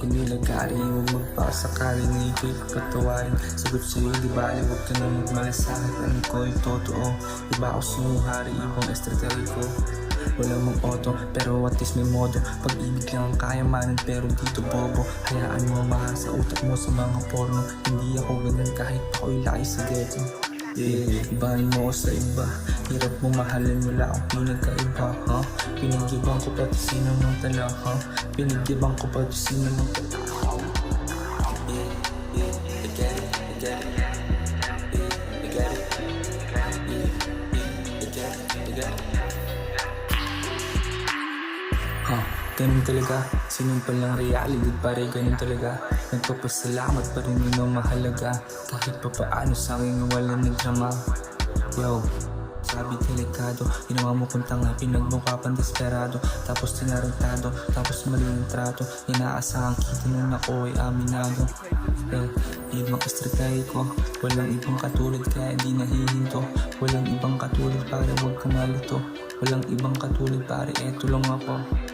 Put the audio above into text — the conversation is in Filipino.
Kung nilagari, huwag magpakasakali na ito'y kapatawarin Sagot sa'yo, di bali, huwag ka na magmalasakit Alam ko yung totoo, iba ako sumuhari, ibang estrategi ko Walang mag-auto, pero at least may modo. Pag-ibig lang ang kayamanan, pero dito bobo. Hayaan mo mahal sa utak mo sa mga porno. Hindi ako ganun kahit ako'y laki sa ghetto Yeah, ibahin mo ako sa iba Hirap mo mahalin, wala akong pinagkaiba ha? Pinagibang ko pati sino ng tala ha? Pinagibang ko pati sino ng tala Yeah, yeah, I Ha, ganun talaga. Sinumpal ng reality pare ganun talaga. Nagpapasalamat pa rin yun ang mahalaga. Kahit pa paano sa akin wala nagdrama Yo, sabi delikado. Ginawa mo kung tanga, pinagmukha pang desperado. Tapos tinarantado, tapos mali ang trato. Inaasahan kita nung ako ay aminado. Eh, ibang estrategi ko. Walang ibang katulad kaya di nahihinto. Walang ibang katulad pare wag ka malito. Walang ibang katulad pare eto lang ako